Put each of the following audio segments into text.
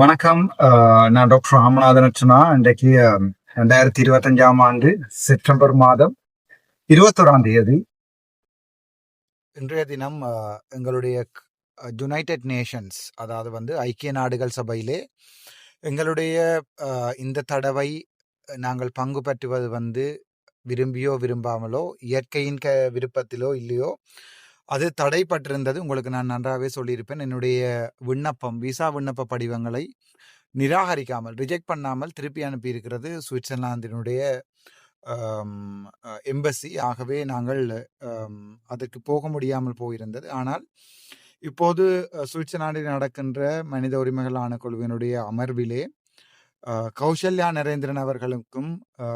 வணக்கம். நான் டாக்டர் ராமநாதன் அர்ச்சனா இன்றைக்கு ரெண்டாயிரத்தி இருபத்தஞ்சாம் ஆண்டு செப்டம்பர் மாதம் இருபத்தோராம் தேதி. இன்றைய தினம் எங்களுடைய யுனைடெட் நேஷன்ஸ் அதாவது வந்து ஐக்கிய நாடுகள் சபையிலே எங்களுடைய இந்த தடவை நாங்கள் பங்கு பெற்றுவது வந்து விரும்பியோ விரும்பாமலோ இயற்கையின் க விருப்பத்திலோ இல்லையோ அது தடைப்பட்டிருந்தது. உங்களுக்கு நான் நன்றாகவே சொல்லியிருப்பேன். என்னுடைய விண்ணப்பம் விசா விண்ணப்ப படிவங்களை நிராகரிக்காமல் ரிஜெக்ட் பண்ணாமல் திருப்பி அனுப்பியிருக்கிறது சுவிட்சர்லாந்தினுடைய எம்பசி. ஆகவே நாங்கள் அதற்கு போக முடியாமல் போயிருந்தது. ஆனால் இப்போது சுவிட்சர்லாண்டில் சுவிட்சர்லாந்தில் நடக்கின்ற மனித உரிமைகள் ஆணைக்குழுவினுடைய அமர்விலே கௌசல்யா நரேந்திரன் அவர்களுக்கும்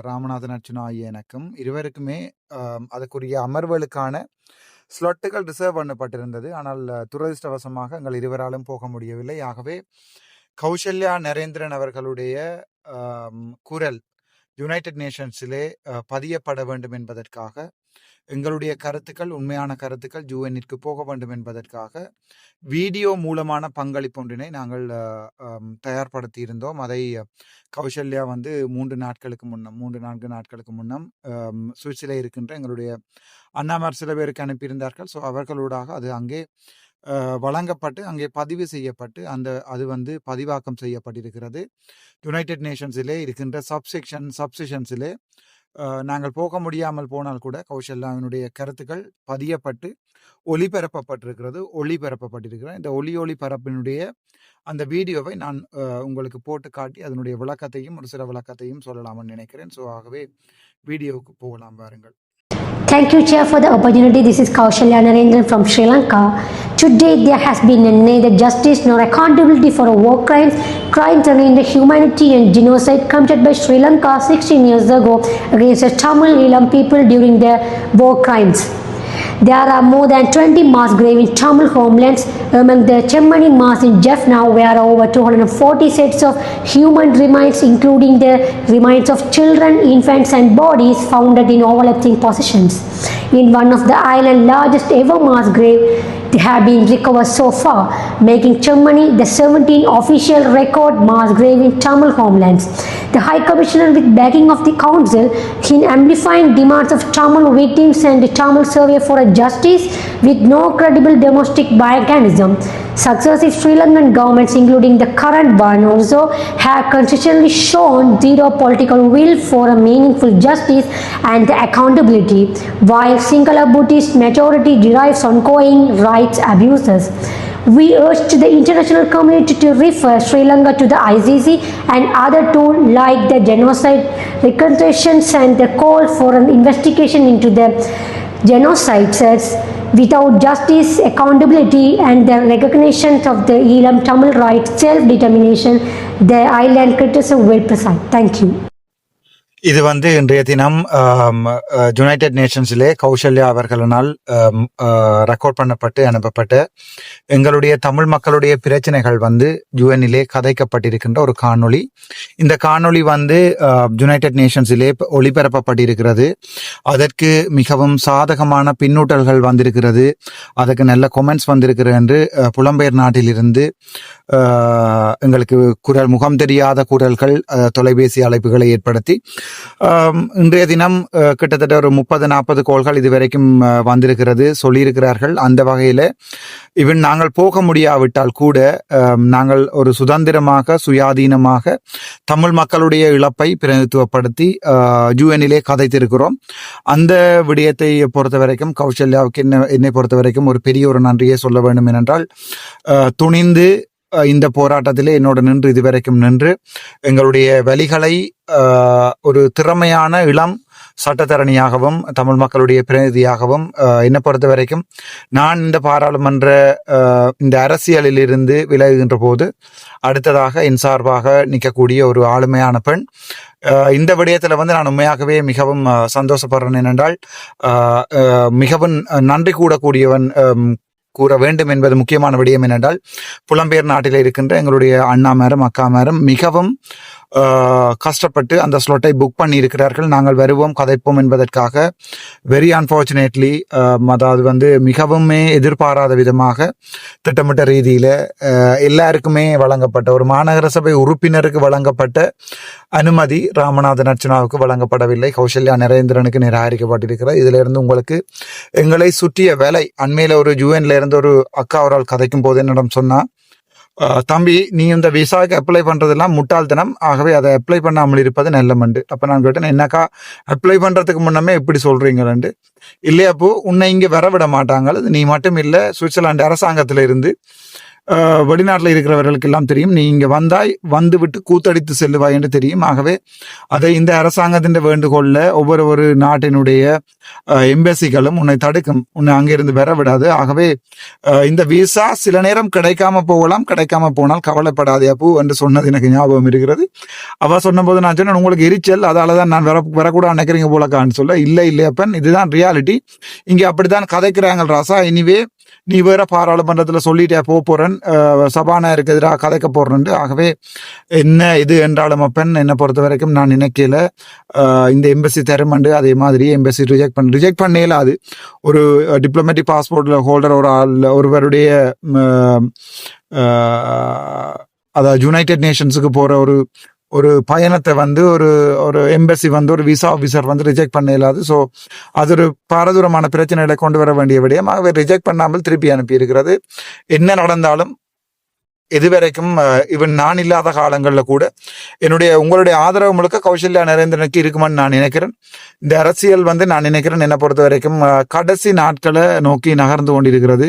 ராமநாதன் அர்ச்சுனா ஆகிய எனக்கும் இருவருக்குமே அதற்குரிய அமர்வுகளுக்கான ஸ்லொட்டுகள் ரிசர்வ் பண்ணப்பட்டிருந்தது. ஆனால் துரதிருஷ்டவசமாக துரதிர்ஷ்டவசமாக எங்கள் இருவராலும் போக முடியவில்லை. ஆகவே கௌசல்யா நரேந்திரன் அவர்களுடைய குரல் யுனைடெட் நேஷன்ஸிலே பதியப்பட வேண்டும் என்பதற்காக எங்களுடைய கருத்துக்கள் உண்மையான கருத்துக்கள் ஜூஎன்னிற்கு போக வேண்டும் என்பதற்காக வீடியோ மூலமான பங்களிப்பு ஒன்றினை நாங்கள் தயார்படுத்தி இருந்தோம். அதை கௌசல்யா வந்து மூன்று நாட்களுக்கு முன்னம் மூன்று நான்கு நாட்களுக்கு முன்னம் சுவிட்சில் இருக்கின்ற எங்களுடைய அண்ணாமார் சில பேருக்கு அனுப்பியிருந்தார்கள். ஸோ அவர்களூடாக அது அங்கே வழங்கப்பட்டு அங்கே பதிவு செய்யப்பட்டு அந்த அது வந்து பதிவாக்கம் செய்யப்பட்டிருக்கிறது. யுனைடெட் நேஷன்ஸிலே இருக்கின்ற சப்செக்ஷன் சப்செஷன்ஸிலே நாங்கள் போக முடியாமல் போனால் கூட கௌசல்யாவினுடைய கருத்துக்கள் பதியப்பட்டு ஒளிபரப்பப்பட்டிருக்கிறது ஒளிபரப்பப்பட்டிருக்கிறது. இந்த ஒளி ஒளிபரப்பினுடைய அந்த வீடியோவை நான் உங்களுக்கு போட்டு காட்டி அதனுடைய விளக்கத்தையும் ஒரு சில விளக்கத்தையும் சொல்லலாம்னு நினைக்கிறேன். ஸோ ஆகவே வீடியோவுக்கு போகலாம் பாருங்கள். Thank you, Chair, for the opportunity. This is Kaushalya Narendran from Sri Lanka. Today, there has been neither justice nor accountability for a war crimes, crimes against the humanity and genocide committed by Sri Lanka 16 years ago against the Tamil Elam people during their war crimes. There are more than 20 mass graves in Tamil homelands. Among the Chemmani mass in Jaffna, where over 240 sets of human remains, including the remains of children, infants, and bodies found in overlapping positions. In one of the island's largest ever mass grave, they have been recovered so far, making Chemmani the 17th official record mass grave in Tamil homelands. The High Commissioner, with backing of the Council, in amplifying demands of Tamil victims and Tamil survey for a justice with no credible domestic mechanism. Successive Sri Lankan governments, including the current one, also have consistently shown zero political will for a meaningful justice and accountability, while Sinhala Buddhist majority derives ongoing rights abuses. We urge to the international community to refer Sri Lanka to the ICC and other tools like the genocide reconciliations and the call for an investigation into the genocides without justice, accountability and the recognition of the Elam Tamil right self-determination, the island criticism will preside. Thank you. இது வந்து இன்றைய தினம் united நேஷன்ஸிலே கௌசல்யா அவர்களினால் record பண்ணப்பட்டு அனுப்பப்பட்ட எங்களுடைய தமிழ் மக்களுடைய பிரச்சனைகள் வந்து யுஎன்னிலே கதைக்கப்பட்டிருக்கின்ற ஒரு காணொளி. இந்த காணொளி வந்து யுனைடெட் நேஷன்ஸிலே ஒளிபரப்பப்பட்டிருக்கிறது. அதற்கு மிகவும் சாதகமான பின்னூட்டல்கள் வந்திருக்கிறது. அதுக்கு நல்ல கொமெண்ட்ஸ் வந்திருக்கிறது என்று புலம்பெயர் நாட்டிலிருந்து எங்களுக்கு குரல் முகம் தெரியாத குரல்கள் தொலைபேசி அழைப்புகளை ஏற்படுத்தி இன்றைய தினம் கிட்டத்தட்ட ஒரு முப்பது நாற்பது கோள்கள் இதுவரைக்கும் வந்திருக்கிறது சொல்லியிருக்கிறார்கள். அந்த வகையில் இவன் நாங்கள் போக முடியாவிட்டால் கூட நாங்கள் ஒரு சுதந்திரமாக சுயாதீனமாக தமிழ் மக்களுடைய இழப்பை பிரதித்துவப்படுத்தி யூஎனிலே கதைத்திருக்கிறோம். அந்த விடயத்தை பொறுத்த வரைக்கும் கௌசல்யாவுக்கு என்ன என்னை பொறுத்த வரைக்கும் ஒரு பெரிய ஒரு நன்றியை சொல்ல வேண்டும் ஏனென்றால் துணிந்து இந்த போராட்டத்திலே என்னோட நின்று இதுவரைக்கும் நின்று எங்களுடைய வழிகளை ஒரு திறமையான இளம் சட்டத்தரணியாகவும் தமிழ் மக்களுடைய பிரதிநிதியாகவும் என்னை பொறுத்த வரைக்கும் நான் இந்த பாராளுமன்ற இந்த அரசியலில் இருந்து விலகுகின்ற போது அடுத்ததாக என் சார்பாக நிற்கக்கூடிய ஒரு ஆளுமையான பெண் இந்த விடயத்தில் வந்து நான் உண்மையாகவே மிகவும் சந்தோஷப்படுறேன். ஏனென்றால் மிகவும் நன்றி கூடக்கூடியவன் கூற வேண்டும் என்பது முக்கியமான விடயம் என்னென்றால் புலம்பெயர் நாட்டில் இருக்கின்ற எங்களுடைய அண்ணாமாரும் அக்காமாரும் மிகவும் கஷ்டப்பட்டு அந்த ஸ்லோட்டை புக் பண்ணி இருக்கிறார்கள் நாங்கள் வருவோம் கதைப்போம் என்பதற்காக. வெரி அன்பார்ச்சுனேட்லி அதாவது வந்து மிகவுமே எதிர்பாராத விதமாக திட்டமிட்ட ரீதியில் எல்லாருக்குமே வழங்கப்பட்ட ஒரு மாநகர சபை உறுப்பினருக்கு வழங்கப்பட்ட அனுமதி ராமநாதன் அர்ச்சனாவுக்கு வழங்கப்படவில்லை. கௌசல்யா நரேந்திரனுக்கு நிராகரிக்கப்பட்டிருக்கிறார் இதிலிருந்து உங்களுக்கு எங்களை சுற்றிய வேலை அண்மையில் ஒரு யூஎன்ல இருந்து ஒரு அக்கா அவரால் கதைக்கும் போது என்னிடம் சொன்னால் தம்பி நீ இந்த விசாவுக்கு அப்ளை பண்றதெல்லாம் முட்டாள்தனம். ஆகவே அதை அப்ளை பண்ணாமல் இருப்பது நல்லமண்டு அப்போ நான் கேட்டேன் என்னக்கா அப்ளை பண்ணுறதுக்கு முன்னமே எப்படி சொல்றீங்களேண்டு இல்லையாப்போ உன்னை இங்கே வர விட மாட்டாங்க நீ மட்டும் இல்லை சுவிட்சர்லாந்து அரசாங்கத்தில் இருந்து வெளிநாட்டில் இருக்கிறவர்களுக்கு எல்லாம் தெரியும். நீ இங்கே வந்தாய் வந்து விட்டு கூத்தடித்து செல்லுவாய் என்று தெரியும். ஆகவே அதை இந்த அரசாங்கத்தின் வேண்டுகோளில் ஒவ்வொரு ஒரு நாட்டினுடைய எம்பசிகளும் உன்னை தடுக்கும். உன்னை அங்கிருந்து வர விடாது. ஆகவே இந்த விசா சில நேரம் கிடைக்காம போகலாம். கிடைக்காம போனால் கவலைப்படாதே அப்போ என்று சொன்னது எனக்கு ஞாபகம் இருக்கிறது. அவ சொன்னபோது நான் சொன்னேன் உங்களுக்கு எரிச்சல் அதால தான் நான் வர வரக்கூடாது நினைக்கிறீங்க போலக்கான்னு சொல்ல இல்லை இல்லையப்பன் இதுதான் ரியாலிட்டி இங்கே அப்படித்தான் கதைக்கிறாங்க ராசா. எனிவே நீ வேற பாராளுமன்றத்தில் சொல்லிட்டே போக போறேன். அஹ், சபாநாயகருக்கு எதிராக கதைக்க போறேன் ஆகவே என்ன இது என்றாலும் அப்பன் என்னை பொறுத்த வரைக்கும் நான் நினைக்கல. இந்த எம்பசி தருமண்டு அதே மாதிரி எம்பசி ரிஜெக்ட் பண்ண ரிஜெக்ட் பண்ணல அது. ஒரு டிப்ளமேட்டிக் பாஸ்போர்ட்ல ஹோல்டர் ஒரு ஆள் ஒருவருடைய அதாவது யுனைடெட் நேஷன்ஸுக்கு போற ஒரு ஒரு பயணத்தை வந்து ஒரு ஒரு எம்பசி வந்து ஒரு விசா ஆஃபீஸர் வந்து ரிஜெக்ட் பண்ண இல்லாது ஸோ அது ஒரு பாரதூரமான பிரச்சனைகளை கொண்டு வர வேண்டிய விடயம் ஆகவே ரிஜெக்ட் பண்ணாமல் திருப்பி அனுப்பி இருக்கிறது என்ன நடந்தாலும் இதுவரைக்கும் இவன் நான் இல்லாத காலங்களில் கூட என்னுடைய உங்களுடைய ஆதரவு முழுக்க கௌசல்யா நரேந்திரனுக்கு இருக்குமான்னு நான் நினைக்கிறேன். இந்த அரசியல் வந்து நான் நினைக்கிறேன் என்னை பொறுத்த வரைக்கும் கடைசி நாட்களை நோக்கி நகர்ந்து கொண்டிருக்கிறது.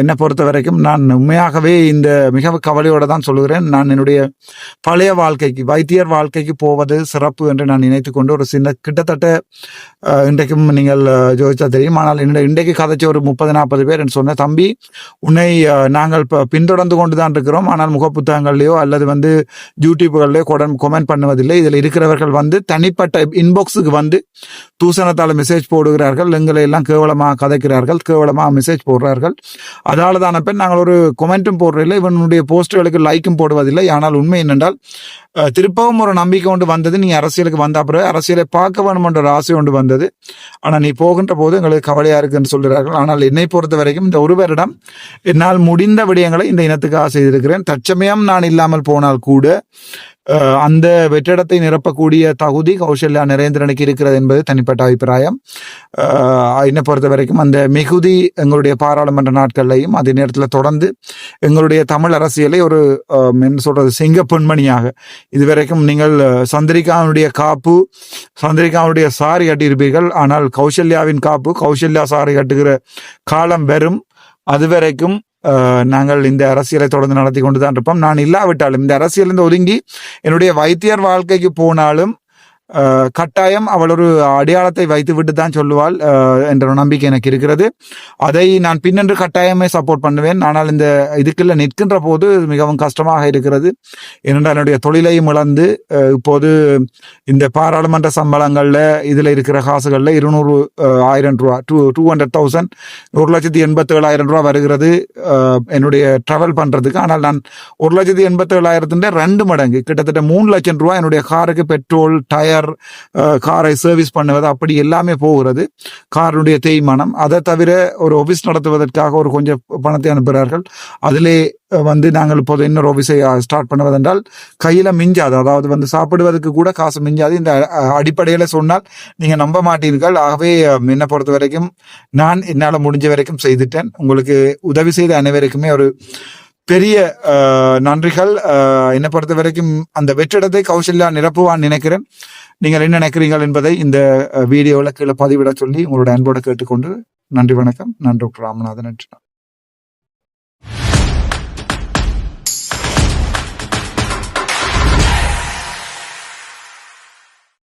என்னை பொறுத்த வரைக்கும் நான் உண்மையாகவே இந்த மிக கவலையோடு தான் சொல்லுகிறேன். நான் என்னுடைய பழைய வாழ்க்கைக்கு வைத்தியர் வாழ்க்கைக்கு போவது சிறப்பு என்று நான் நினைத்து கொண்டு ஒரு சின்ன கிட்டத்தட்ட இன்றைக்கும் நீங்கள் ஜோதிச்சா தெரியும். ஆனால் என்னுடைய இன்றைக்கு கதைச்சி ஒரு முப்பது நாற்பது பேர் என்று சொன்ன தம்பி உன்னை நாங்கள் இப்போ பின்தொடர்ந்து கொண்டு தான் இருக்கிறோம். ஆனால் முகப்புத்தகங்கள்லையோ அல்லது வந்து யூடியூப்கள்லையோ கொமெண்ட் பண்ணுவதில்லை. இதில் இருக்கிறவர்கள் வந்து தனிப்பட்ட இன்பாக்ஸுக்கு வந்து தூசணத்தால் மெசேஜ் போடுகிறார்கள். எங்களை எல்லாம் கேவலமாக கதைக்கிறார்கள். கேவலமாக மெசேஜ் போடுறார்கள். அதால் தான பெண் நாங்கள் ஒரு கொமெண்ட்டும் போடுறதில்லை. இவனுடைய போஸ்டுகளுக்கு லைக்கும் போடுவதில்லை. ஆனால் உண்மை என்னென்றால் திருப்பவும் ஒரு நம்பிக்கை கொண்டு வந்தது. நீ அரசியலுக்கு வந்த பிறகு அரசியலை பார்க்க வேணுமென்ற ஒரு ஆசை கொண்டு வந்தது. ஆனால் நீ போகின்ற போது எங்களுக்கு கவலையாக இருக்குன்னு சொல்கிறார்கள். ஆனால் என்னை பொறுத்த வரைக்கும் இந்த ஒருவரிடம் என்னால் முடிந்த விடயங்களை இந்த இனத்துக்காக செய்திருக்கிறேன். தற்சமயம் நான் இல்லாமல் போனால் கூட அந்த வெற்றிடத்தை நிரப்பக்கூடிய தகுதி கௌசல்யா நரேந்திரனுக்கு இருக்கிறது என்பது தனிப்பட்ட அபிப்பிராயம். என்னை பொறுத்த வரைக்கும் அந்த மிகுதி எங்களுடைய பாராளுமன்ற நாட்கள்லையும் அதே நேரத்தில் தொடர்ந்து எங்களுடைய தமிழ் அரசியலை ஒரு என்ன சொல்றது சிங்க பொன்மணியாக இதுவரைக்கும் நீங்கள் சந்திரிகாவுடைய காப்பு சந்திரிகாவுடைய சாரி கட்டியிருப்பீர்கள். ஆனால் கௌசல்யாவின் காப்பு கௌசல்யா சாரி கட்டுகிற காலம் வரும். அதுவரைக்கும் வரைக்கும் நாங்கள் இந்த அரசியலை தொடர்ந்து நடத்தி கொண்டு தான் இருப்போம். நான் இல்லாவிட்டாலும் இந்த அரசியலிருந்து ஒதுங்கி என்னுடைய வைத்தியர் வாழ்க்கைக்கு போனாலும் கட்டாயம் அவள் ஒரு அடையாளத்தை வைத்து விட்டு தான் சொல்லுவாள் என்ற ஒரு நம்பிக்கை எனக்கு இருக்கிறது. அதை நான் பின்னென்று கட்டாயமே சப்போர்ட் பண்ணுவேன். ஆனால் இந்த இதுக்குள்ள நிற்கின்ற போது மிகவும் கஷ்டமாக இருக்கிறது. ஏனென்றால் என்னுடைய தொழிலையும் இழந்து இப்போது இந்த பாராளுமன்ற சம்பளங்களில் இதில் இருக்கிற காசுகளில் இருநூறு ஆயிரம் ரூபா டூ டூ ஹண்ட்ரட் தௌசண்ட் ஒரு லட்சத்தி எண்பத்தி ஏழாயிரம் ரூபா வருகிறது என்னுடைய ட்ராவல் பண்ணுறதுக்கு ஆனால் நான் ஒரு லட்சத்தி எண்பத்தி ஏழாயிரத்தின் ரெண்டு மடங்கு கிட்டத்தட்ட மூணு லட்சம் ரூபா என்னுடைய காருக்கு பெட்ரோல் டயர் காரை சர்வீஸ் uh, பண்ணுவது அப்படி எல்லாமே போகிறது. காருடைய தேய்மானம். அதை தவிர ஒரு ஆஃபீஸ் நடத்துவதற்காக ஒரு கொஞ்சம் பணத்தை அனுப்புகிறார்கள். அதிலே வந்து நாங்கள் இப்போது இன்னொரு ஆஃபீஸை ஸ்டார்ட் பண்ணுவதென்றால் கையில் மிஞ்சாது. அதாவது வந்து சாப்பிடுவதற்கு கூட காசு மிஞ்சாது. இந்த அடிப்படையில் சொன்னால் நீங்கள் நம்ப மாட்டீர்கள். ஆகவே என்னை பொறுத்த வரைக்கும் நான் என்னால் முடிஞ்ச வரைக்கும் செய்துட்டேன். உங்களுக்கு உதவி செய்த அனைவருக்குமே ஒரு பெரிய அஹ், நன்றிகள். அஹ், என்னை பொறுத்த வரைக்கும் அந்த வெற்றிடத்தை கௌசல்யா நிரப்புவான்னு நினைக்கிறேன். நீங்கள் என்ன நினைக்கிறீர்கள் என்பதை இந்த வீடியோவில் கீழே பதிவிட சொல்லி உங்களோட அன்போடு கேட்டுக்கொண்டு நன்றி வணக்கம். நான் டாக்டர் ராமநாதன் நன்றி.